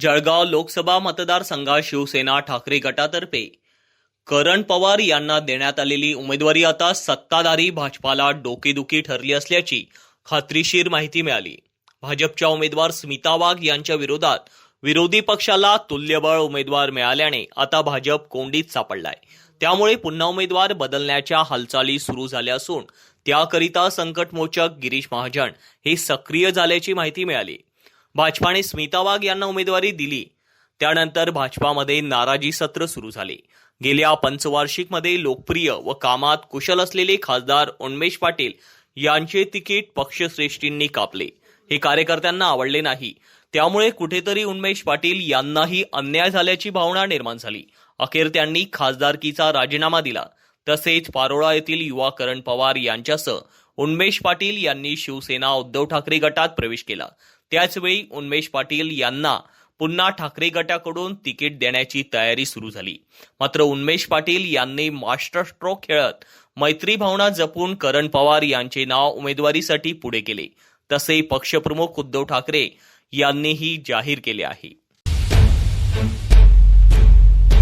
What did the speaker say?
जळगाव लोकसभा मतदारसंघात शिवसेना ठाकरे गटातर्फे करण पवार यांना देण्यात आलेली उमेदवारी आता सत्ताधारी भाजपाला डोकेदुखी ठरली असल्याची खात्रीशीर माहिती मिळाली. भाजपच्या उमेदवार स्मिता वाघ यांच्या विरोधात विरोधी पक्षाला तुल्यबळ उमेदवार मिळाल्याने आता भाजप कोंडीत सापडलाय. त्यामुळे पुन्हा उमेदवार बदलण्याच्या हालचाली सुरू झाल्या असून त्याकरिता संकटमोचक गिरीश महाजन हे सक्रिय झाल्याची माहिती मिळाली. भाजपाने स्मिता वाघ यांना उमेदवारी दिली. त्यानंतर भाजपामध्ये नाराजी सत्र सुरू झाले. गेल्या पंचवार्षिकमध्ये लोकप्रिय व कामात कुशल असलेले खासदार उन्मेश पाटील यांचे तिकीट पक्षश्रेष्ठींनी कापले. हे कार्यकर्त्यांना आवडले नाही. त्यामुळे कुठेतरी उन्मेश पाटील यांनाही अन्याय झाल्याची भावना निर्माण झाली. अखेर त्यांनी खासदारकीचा राजीनामा दिला. तसेच पारोळा येथील युवा करण पवार यांच्यासह उन्मेष पाटील यांनी शिवसेना उद्धव ठाकरे गटात प्रवेश केला. त्याचवेळी उन्मेष पाटील यांना पुन्हा ठाकरे गटाकडून तिकीट देण्याची तयारी सुरू झाली. मात्र उन्मेष पाटील यांनी मास्टर स्ट्रोक खेळत मैत्री भावना जपून करण पवार यांचे नाव उमेदवारीसाठी पुढे केले. तसे पक्षप्रमुख उद्धव ठाकरे यांनीही जाहीर केले आहे.